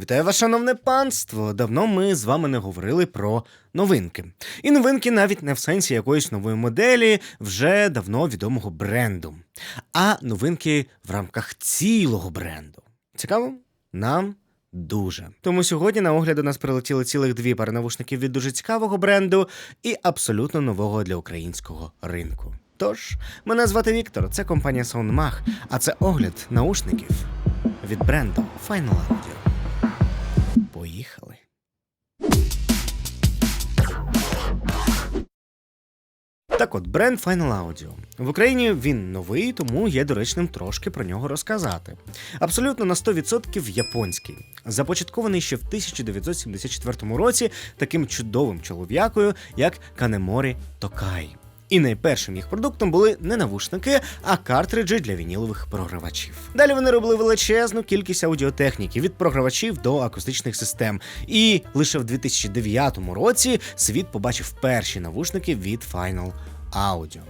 Вітаю вас, шановне панство! Давно ми з вами не говорили про новинки. І новинки навіть не в сенсі якоїсь нової моделі вже давно відомого бренду, а новинки в рамках цілого бренду. Цікаво? Нам дуже. Тому сьогодні на огляд у нас прилетіли цілих дві пари навушників від дуже цікавого бренду і абсолютно нового для українського ринку. Тож, мене звати Віктор, це компанія SoundMag, а це огляд наушників від бренду Final Audio. Поїхали. Так от, бренд Final Audio. В Україні він новий, тому є доречним трошки про нього розказати. Абсолютно на 100% японський. Започаткований ще в 1974 році таким чудовим чолов'якою, як Канеморі Токай. І найпершим їх продуктом були не навушники, а картриджі для вінілових програвачів. Далі вони робили величезну кількість аудіотехніки від програвачів до акустичних систем. І лише в 2009 році світ побачив перші навушники від Final Audio.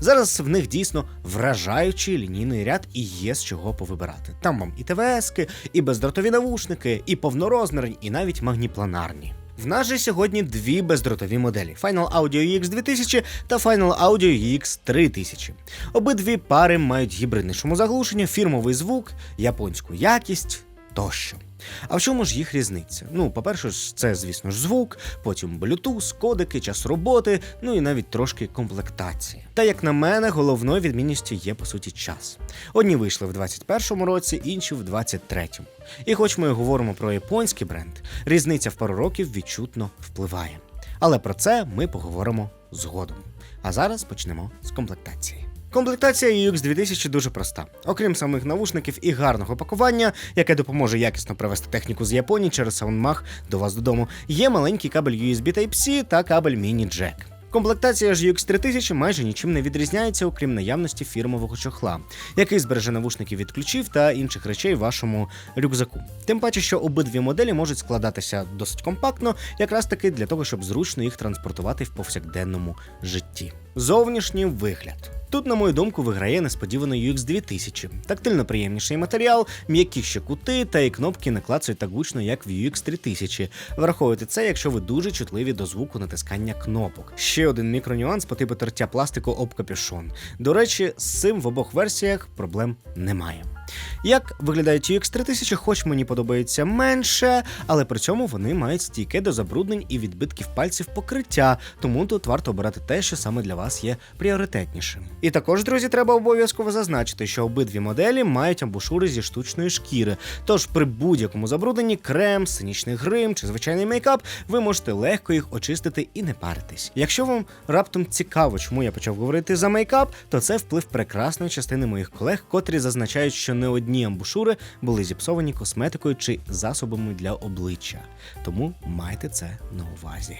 Зараз в них дійсно вражаючий лінійний ряд і є з чого повибирати. Там вам і ТВСки, і бездротові навушники, і повнорозмірні, і навіть магніпланарні. В нас же сьогодні дві бездротові моделі: Final Audio UX 2000 та Final Audio UX 3000. Обидві пари мають гібридне шумозаглушення, фірмовий звук, японську якість тощо. А в чому ж їх різниця? Ну, по-перше, це, звісно ж, звук, потім Bluetooth, кодики, час роботи, ну і навіть трошки комплектації. Та як на мене, головною відмінністю є по суті час. Одні вийшли в 21-му році, інші в 23-му. І хоч ми говоримо про японський бренд, різниця в пару років відчутно впливає. Але про це ми поговоримо згодом. А зараз почнемо з комплектації. Комплектація UX 2000 дуже проста. Окрім самих навушників і гарного пакування, яке допоможе якісно привести техніку з Японії через SoundMag до вас додому, є маленький кабель USB Type-C та кабель Mini Jack. Комплектація ж UX 3000 майже нічим не відрізняється, окрім наявності фірмового чохла, який збереже навушники від ключів та інших речей вашому рюкзаку. Тим паче, що обидві моделі можуть складатися досить компактно, якраз таки для того, щоб зручно їх транспортувати в повсякденному житті. Зовнішній вигляд. Тут, на мою думку, виграє несподівано UX 2000. Тактильно приємніший матеріал, м'якіші кути та і кнопки не клацають так гучно, як в UX 3000. Враховуйте це, якщо ви дуже чутливі до звуку натискання кнопок. Ще один мікронюанс по типу тертя пластику об капюшон. До речі, з цим в обох версіях проблем немає. Як виглядають UX 3000, хоч мені подобається менше, але при цьому вони мають стійке до забруднень і відбитків пальців покриття, тому тут варто обирати те, що саме для вас є пріоритетнішим. І також, друзі, треба обов'язково зазначити, що обидві моделі мають амбушури зі штучної шкіри. Тож при будь-якому забрудненні крем, сценічний грим чи звичайний мейкап, ви можете легко їх очистити і не паритись. Якщо вам раптом цікаво, чому я почав говорити за мейкап, то це вплив прекрасної частини моїх колег, котрі зазначають, що не одні амбушури були зіпсовані косметикою чи засобами для обличчя. Тому майте це на увазі.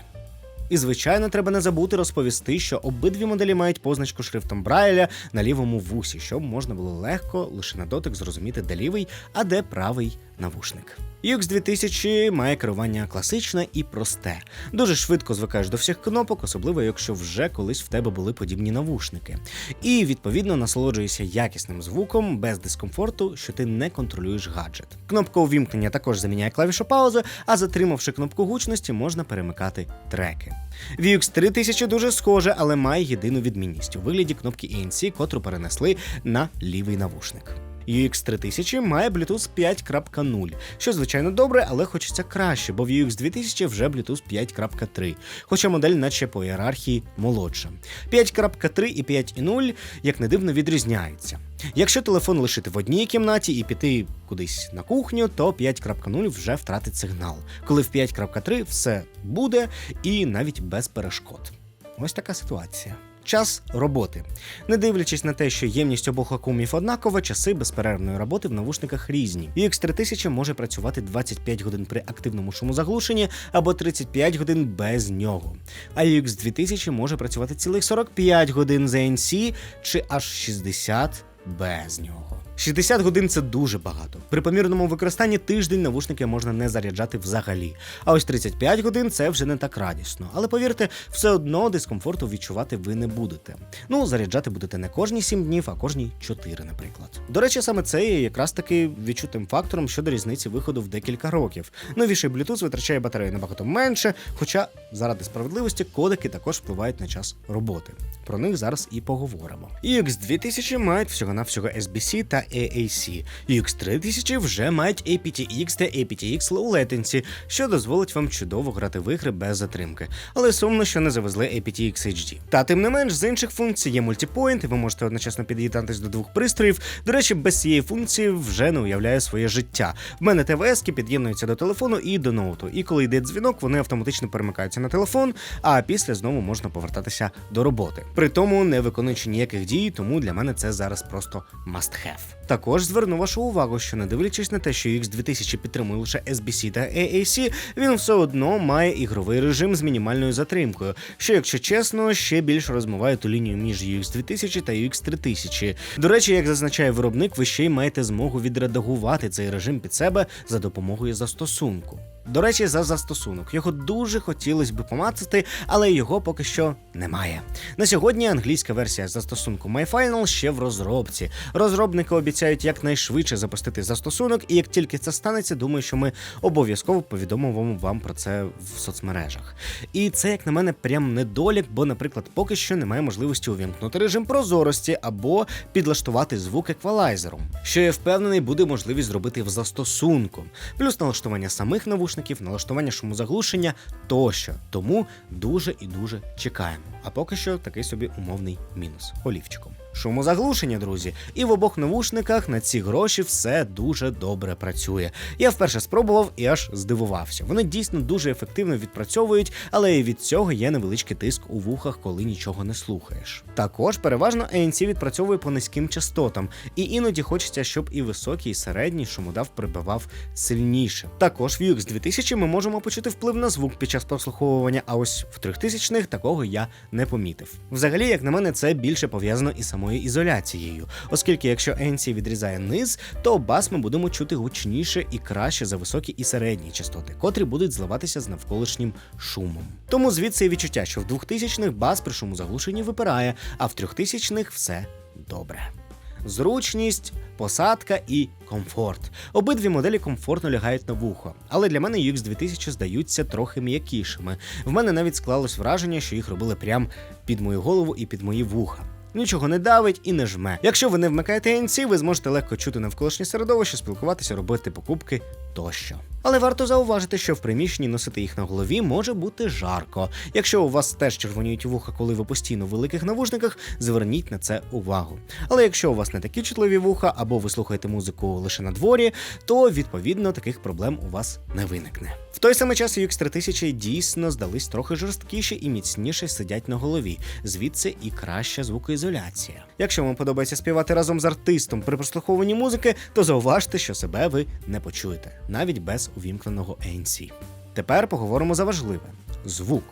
І, звичайно, треба не забути розповісти, що обидві моделі мають позначку шрифтом Брайля на лівому вусі, щоб можна було легко лише на дотик зрозуміти, де лівий, а де правий навушник. UX 2000 має керування класичне і просте. Дуже швидко звикаєш до всіх кнопок, особливо якщо вже колись в тебе були подібні навушники. І відповідно насолоджуєшся якісним звуком без дискомфорту, що ти не контролюєш гаджет. Кнопка увімкнення також заміняє клавішу паузи, а затримавши кнопку гучності, можна перемикати треки. VX 3000 дуже схоже, але має єдину відмінність у вигляді кнопки ANC, котру перенесли на лівий навушник. UX 3000 має Bluetooth 5.0, що звичайно добре, але хочеться краще, бо в UX 2000 вже Bluetooth 5.3, хоча модель наче по ієрархії молодша. 5.3 і 5.0, як не дивно, відрізняються. Якщо телефон лишити в одній кімнаті і піти кудись на кухню, то 5.0 вже втратить сигнал, коли в 5.3 все буде і навіть без перешкод. Ось така ситуація. Час роботи. Не дивлячись на те, що ємність обох акумів однакова, часи безперервної роботи в навушниках різні. UX 3000 може працювати 25 годин при активному шумозаглушенні або 35 годин без нього. А UX 2000 може працювати цілих 45 годин за NC чи аж 60 без нього. 60 годин це дуже багато. При помірному використанні тиждень навушники можна не заряджати взагалі. А ось 35 годин це вже не так радісно. Але повірте, все одно дискомфорту відчувати ви не будете. Ну, заряджати будете не кожні 7 днів, а кожні 4, наприклад. До речі, саме це є якраз таки відчутим фактором щодо різниці виходу в декілька років. Новіший Bluetooth витрачає батарею набагато менше, хоча заради справедливості кодеки також впливають на час роботи. Про них зараз і поговоримо. UX 2000 мають всього-навсього SBC та AAC. UX 3000 вже мають aptX та aptX Low Latency, що дозволить вам чудово грати в ігри без затримки. Але сумно, що не завезли aptX HD. Та тим не менш, з інших функцій є мультипоінт, і ви можете одночасно під'єднатись до двох пристроїв. До речі, без цієї функції вже не уявляє своє життя. В мене ТВС-ки під'єднуються до телефону і до ноуту. І коли йде дзвінок, вони автоматично перемикаються на телефон, а після знову можна повертатися до роботи. При тому не виконуючи ніяких дій, тому для мене це зараз просто must have. Також зверну вашу увагу, що не дивлячись на те, що UX 2000 підтримує лише SBC та AAC, він все одно має ігровий режим з мінімальною затримкою, що, якщо чесно, ще більш розмиває ту лінію між UX 2000 та UX 3000. До речі, як зазначає виробник, ви ще й маєте змогу відредагувати цей режим під себе за допомогою застосунку. До речі, за застосунок його дуже хотілося б помацати, але його поки що немає. На сьогодні англійська версія застосунку MyFinal ще в розробці. Розробники обіцяють якнайшвидше запустити застосунок, і як тільки це станеться, думаю, що ми обов'язково повідомимо вам про це в соцмережах. І це, як на мене, прям недолік, бо, наприклад, поки що немає можливості увімкнути режим прозорості або підлаштувати звук еквалайзером, що я впевнений, буде можливість зробити в застосунку, плюс налаштування самих навушників, налаштування шумозаглушення тощо. Тому дуже і дуже чекаємо. А поки що такий собі умовний мінус олівчиком. Шумозаглушення, друзі, і в обох навушниках на ці гроші все дуже добре працює. Я вперше спробував і аж здивувався. Вони дійсно дуже ефективно відпрацьовують, але і від цього є невеличкий тиск у вухах, коли нічого не слухаєш. Також переважно ANC відпрацьовує по низьким частотам, і іноді хочеться, щоб і високий, і середній шумодав прибивав сильніше. Також в UX 2000 ми можемо почути вплив на звук під час прослуховування, а ось в 3000-х такого я не помітив. Взагалі, як на мене, це більше пов'язано із самою ізоляцією, оскільки якщо ANC відрізає низ, то бас ми будемо чути гучніше і краще за високі і середні частоти, котрі будуть зливатися з навколишнім шумом. Тому звідси і відчуття, що в 2000-х бас при шумозаглушенні випирає, а в 3000-х все добре. Зручність, посадка і комфорт. Обидві моделі комфортно лягають на вухо, але для мене UX 2000 здаються трохи м'якішими. В мене навіть склалось враження, що їх робили прямо під мою голову і під мої вуха. Нічого не давить і не жме. Якщо ви не вмикаєте ANC, ви зможете легко чути навколишнє середовище, спілкуватися, робити покупки тощо. Але варто зауважити, що в приміщенні носити їх на голові може бути жарко. Якщо у вас теж червоніють вуха, коли ви постійно в великих навушниках, зверніть на це увагу. Але якщо у вас не такі чутливі вуха, або ви слухаєте музику лише на дворі, то відповідно таких проблем у вас не виникне. В той самий час UX 3000 дійсно здались трохи жорсткіші і міцніше сидять на голові, звідси і краща звукоізоляція. Якщо вам подобається співати разом з артистом при прослуховуванні музики, то зауважте, що себе ви не почуєте, навіть без увімкненого ANC. Тепер поговоримо за важливе звук.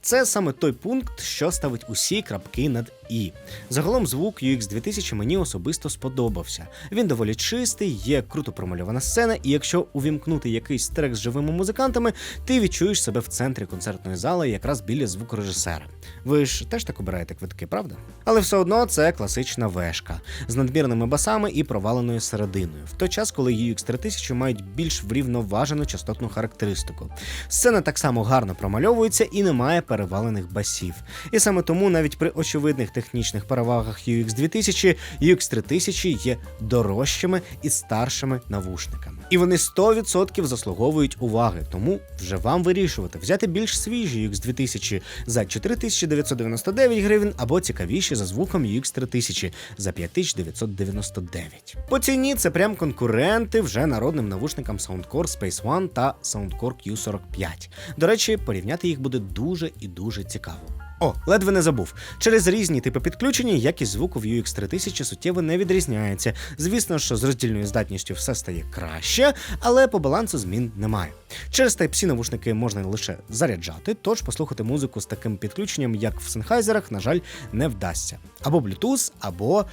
Це саме той пункт, що ставить усі крапки над і. Загалом звук UX 2000 мені особисто сподобався. Він доволі чистий, є круто промальована сцена, і якщо увімкнути якийсь трек з живими музикантами, ти відчуєш себе в центрі концертної зали, якраз біля звукорежисера. Ви ж теж так обираєте квитки, правда? Але все одно це класична вешка з надмірними басами і проваленою серединою, в той час, коли UX 3000 мають більш врівноважену частотну характеристику. Сцена так само гарно промальовується і не має перевалених басів. І саме тому навіть при очевидних технічних перевагах UX 2000, UX 3000 є дорожчими і старшими навушниками. І вони 100% заслуговують уваги, тому вже вам вирішувати взяти більш свіжі UX 2000 за 4999 гривень або цікавіші за звуком UX 3000 за 5999. По ціні це прям конкуренти вже народним навушникам Soundcore Space One та Soundcore Q45. До речі, порівняти їх буде дуже і дуже цікаво. О, ледве не забув. Через різні типи підключення якість звуку в UX 3000 суттєво не відрізняється. Звісно, що з роздільною здатністю все стає краще, але по балансу змін немає. Через Type-C навушники можна лише заряджати, тож послухати музику з таким підключенням, як в Sennheiser, на жаль, не вдасться. Або Bluetooth, або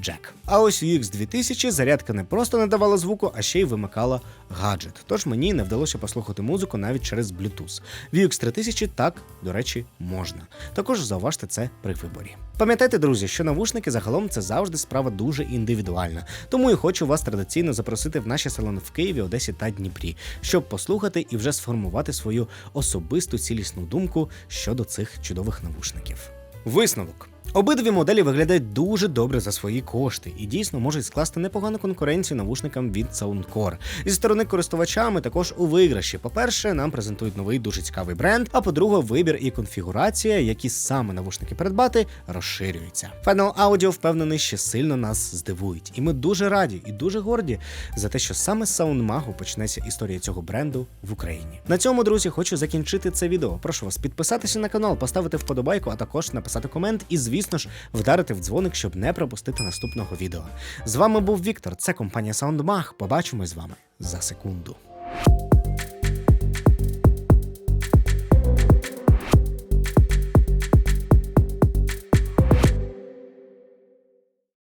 джек. А ось у UX2000 зарядка не просто не давала звуку, а ще й вимикала гаджет. Тож мені не вдалося послухати музику навіть через Bluetooth. В UX3000 так, до речі, можна. Також зауважте це при виборі. Пам'ятайте, друзі, що навушники загалом це завжди справа дуже індивідуальна. Тому і хочу вас традиційно запросити в наші салони в Києві, Одесі та Дніпрі, щоб послухати і вже сформувати свою особисту цілісну думку щодо цих чудових навушників. Висновок. Обидві моделі виглядають дуже добре за свої кошти і дійсно можуть скласти непогану конкуренцію навушникам від Soundcore. Зі сторони користувача ми також у виграші. По-перше, нам презентують новий дуже цікавий бренд. А по-друге, вибір і конфігурація, які саме навушники придбати, розширюються. Final Audio впевнений, що сильно нас здивують, і ми дуже раді і дуже горді за те, що саме з SoundMag почнеться історія цього бренду в Україні. На цьому, друзі, хочу закінчити це відео. Прошу вас підписатися на канал, поставити вподобайку, а також написати комент і, звісно ж, вдарити в дзвоник, щоб не пропустити наступного відео. З вами був Віктор. Це компанія SoundMag. Побачимось з вами за секунду.